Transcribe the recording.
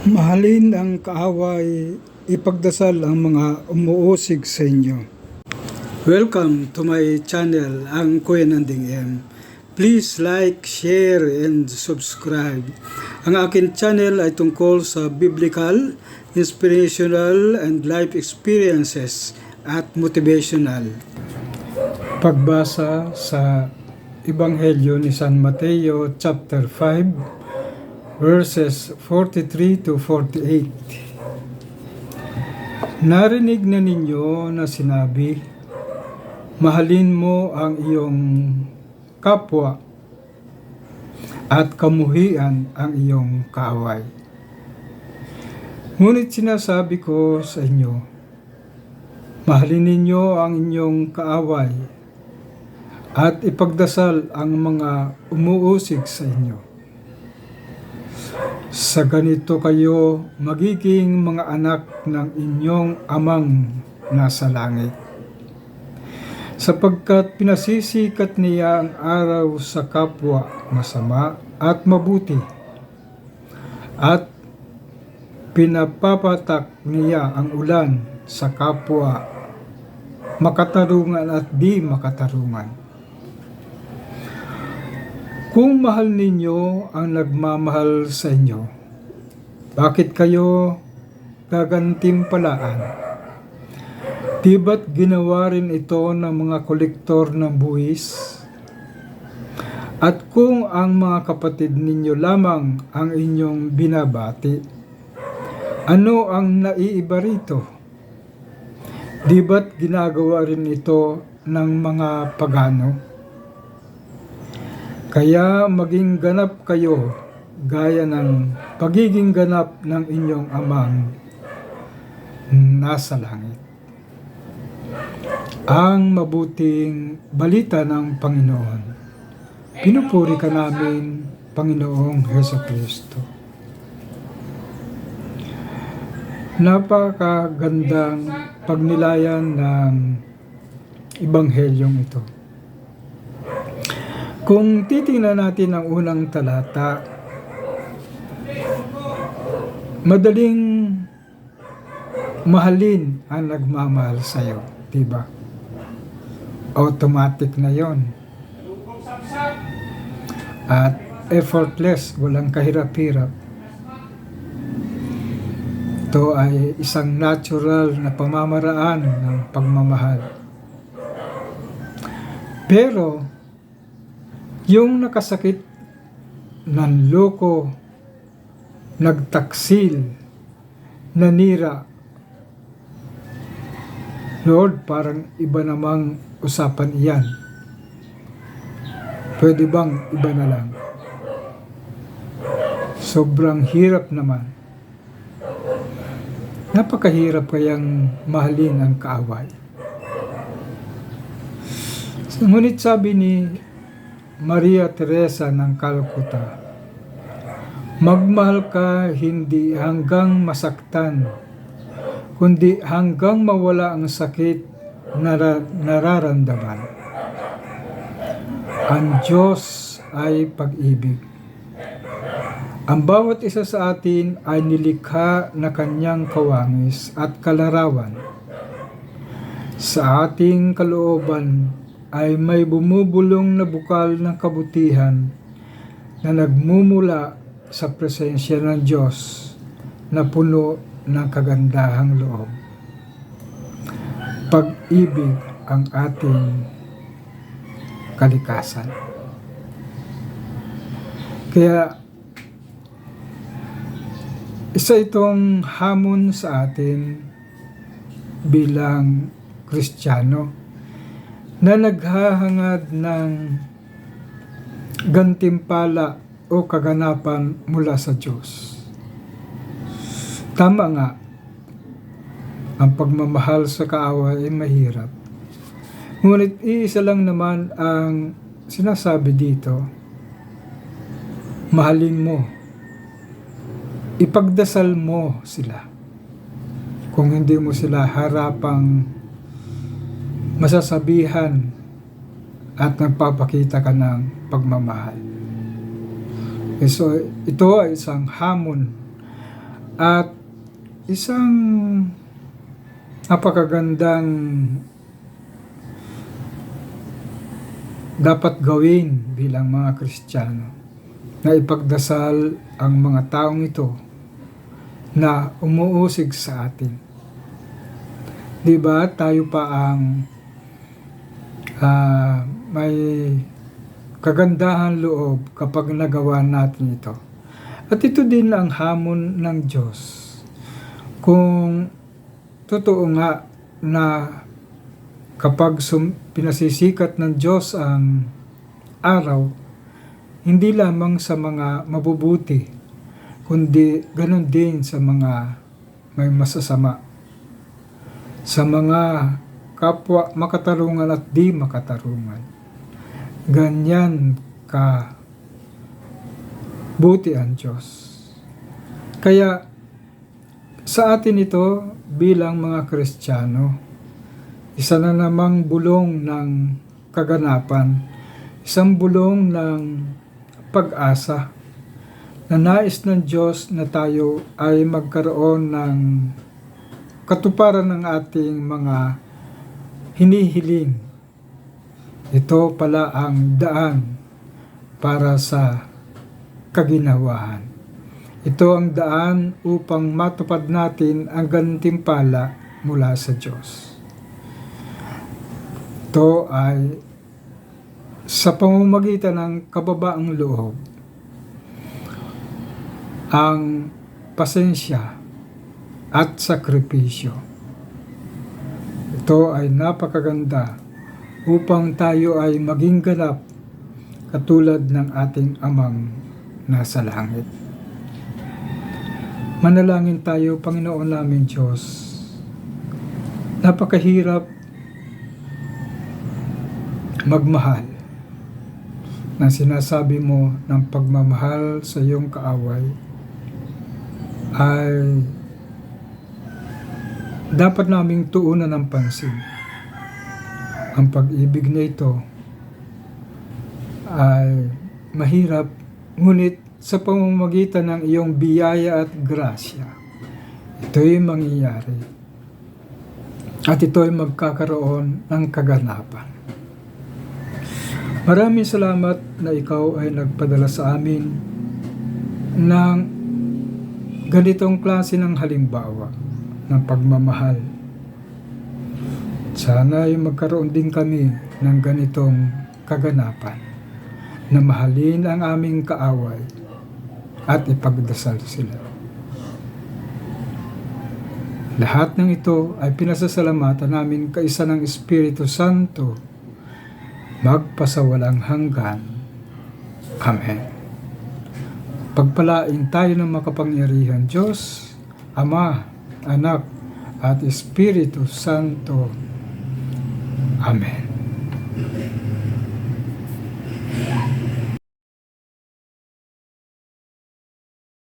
Mahalin ang kaaway, ipagdasal ang mga umuusig sa inyo. Welcome to my channel, ang Kuya Nanding M. Please like, share, and subscribe. Ang akin channel ay tungkol sa biblical, inspirational, and life experiences at motivational. Pagbasa sa Ebanghelyo ni San Mateo chapter 5 verses 43 to 48. Narinig na ninyo na sinabi, Mahalin mo ang iyong kapwa at kamuhian ang iyong kaaway. Ngunit sinasabi ko sa inyo, Mahalin ninyo ang inyong kaaway at ipagdasal ang mga umuusig sa inyo. Sa ganito kayo magiging mga anak ng inyong amang nasa langit. Sapagkat pinasisikat niya ang araw sa kapwa masama at mabuti. At pinapapatak niya ang ulan sa kapwa makatarungan at di makatarungan. Kung mahal ninyo ang nagmamahal sa inyo, bakit kayo gagantimpalaan? Di ba't ginawa rin ito ng mga kolektor ng buwis? At kung ang mga kapatid ninyo lamang ang inyong binabati, ano ang naiiba rito? Di ba't ginagawa rin ito ng mga pagano? Kaya maging ganap kayo gaya ng pagiging ganap ng inyong amang nasa langit. Ang mabuting balita ng Panginoon. Pinupuri ka namin, Panginoong Heso Kristo. Napakagandang pagnilayan ng Ibanghelyong ito. Kung titingnan natin ang unang talata, madaling mahalin ang nagmamahal sa iyo, di ba? Automatic na 'yon. At effortless, walang kahirap-hirap. Ito ay isang natural na pamamaraan ng pagmamahal. Pero, yung nakasakit, nanloko, nagtaksil, nanira. Lord, parang iba namang usapan iyan. Pwede bang iba na lang? Sobrang hirap naman. Napakahirap kayang mahalin ang kaaway. Ngunit sabi ni Maria Teresa ng Calcutta, Magmahal ka hindi hanggang masaktan, kundi hanggang mawala ang sakit na nararamdaman. Ang Diyos ay pag-ibig. Ang bawat isa sa atin ay nilikha na kanyang kawangis at kalarawan. Sa ating kalooban ay may bumubulong na bukal ng kabutihan na nagmumula sa presensya ng Diyos na puno ng kagandahang loob. Pag-ibig ang ating kalikasan. Kaya isa itong hamon sa atin bilang Kristiyano na naghahangad ng gantimpala o kaganapan mula sa Diyos. Tama nga, ang pagmamahal sa kaaway ay mahirap. Ngunit iisa lang naman ang sinasabi dito, mahalin mo, ipagdasal mo sila. Kung hindi mo sila harapang masasabihan at nagpapakita ka ng pagmamahal. So, ito ay isang hamon At isang napakagandang dapat gawin bilang mga Kristiyano na ipagdasal ang mga taong ito na umuusig sa atin. Di ba tayo pa ang ah, may kagandahan loob kapag nagawa natin ito. At ito din ang hamon ng Diyos. Kung totoo nga na kapag sum- pinasisikat ng Diyos ang araw, hindi lamang sa mga mabubuti, kundi ganun din sa mga may masasama. Sa mga kapwa makatarungan at di makatarungan. Ganyan ka buti ang Diyos. Kaya sa atin ito bilang mga Kristiyano, isa na namang bulong ng kaganapan, isang bulong ng pag-asa na nais ng Diyos na tayo ay magkaroon ng katuparan ng ating mga hinihiling. Ito pala ang daan para sa kaginawahan. Ito ang daan upang matupad natin ang gantimpala mula sa Diyos. Ito ay sa pamamagitan ng kababaang loob, ang pasensya at sakripisyo. Ito ay napakaganda upang tayo ay maging ganap katulad ng ating amang nasa langit. Manalangin tayo, Panginoon namin Diyos. Napakahirap magmahal na sinasabi mo ng pagmamahal sa iyong kaaway ay dapat naming tuunan ng pansin. Ang pag-ibig na ito ay mahirap, ngunit sa pamamagitan ng iyong biyaya at grasya, ito'y mangyayari. At ito'y magkakaroon ng kaganapan. Maraming salamat na ikaw ay nagpadala sa amin ng ganitong klase ng halimbawa ng pagmamahal. Sana ay magkaroon din kami ng ganitong kaganapan na mahalin ang aming kaaway at ipagdasal sila. Lahat ng ito ay pinasasalamatan namin kaisa ng Espiritu Santo magpasawalang hanggan. Amen. Pagpalain tayo ng makapangyarihan Diyos, Ama, Anak, at Espiritu Santo. Amen.